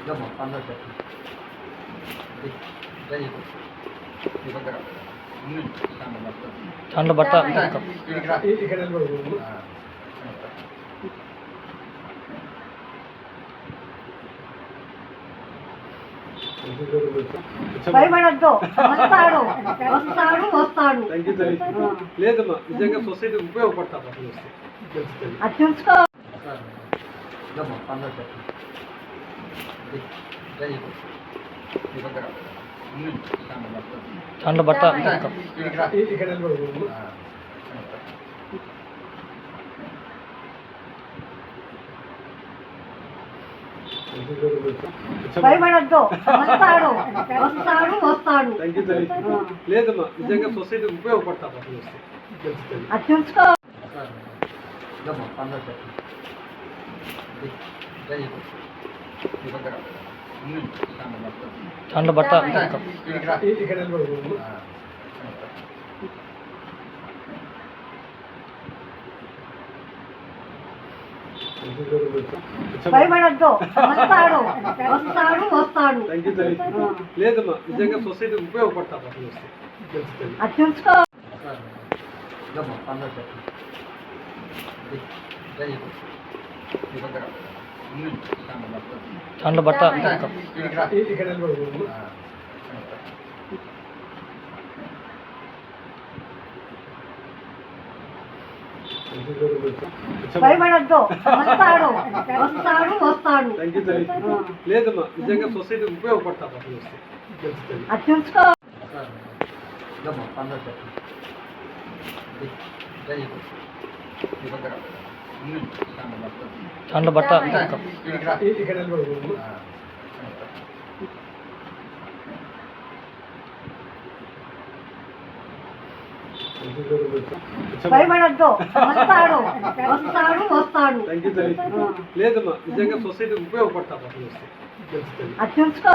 ఇదమ్మా అందరు. దాంట్లో బట్ట. భయపడద్దు. వస్తాడు. వస్తాడు వస్తాడు. లేదమ్మా నిజంగా తెలుసు తల్లి అది చూసుకో. ఇదమ్మా ఉంది. దాంట్లో బట్ట. భయపడద్దు. వస్తాడు. వస్తాడు వస్తాడు. లేదమ్మా నిజంగా తెలుసు తల్లి అది చూసుకో. ఇదమ్మా దాంట్లో బట్ట. భయపడద్దు. వస్తాడు. వస్తాడు వస్తాడు. లేదమ్మా నిజంగా సొసైటీకి ఉపయోగపడతారు అది చూసుకో ఇదమ్మా దాంట్లో బట్ట. భయపడద్దు. వస్తాడు. వస్తాడు వస్తాడు. లేదమ్మా నిజంగా తెలుసు తల్లి అది చూసుకో ఇదమ్మా దాంట్లో బట్ట. ఆ. భయపడద్దు. వస్తాడు. వస్తాడు వస్తాడు. లేదమ్మా నిజంగా సొసైటీకి ఉపయోగపడతారు అసలు వస్తే తెలుసు తల్లి అది చూసుకో.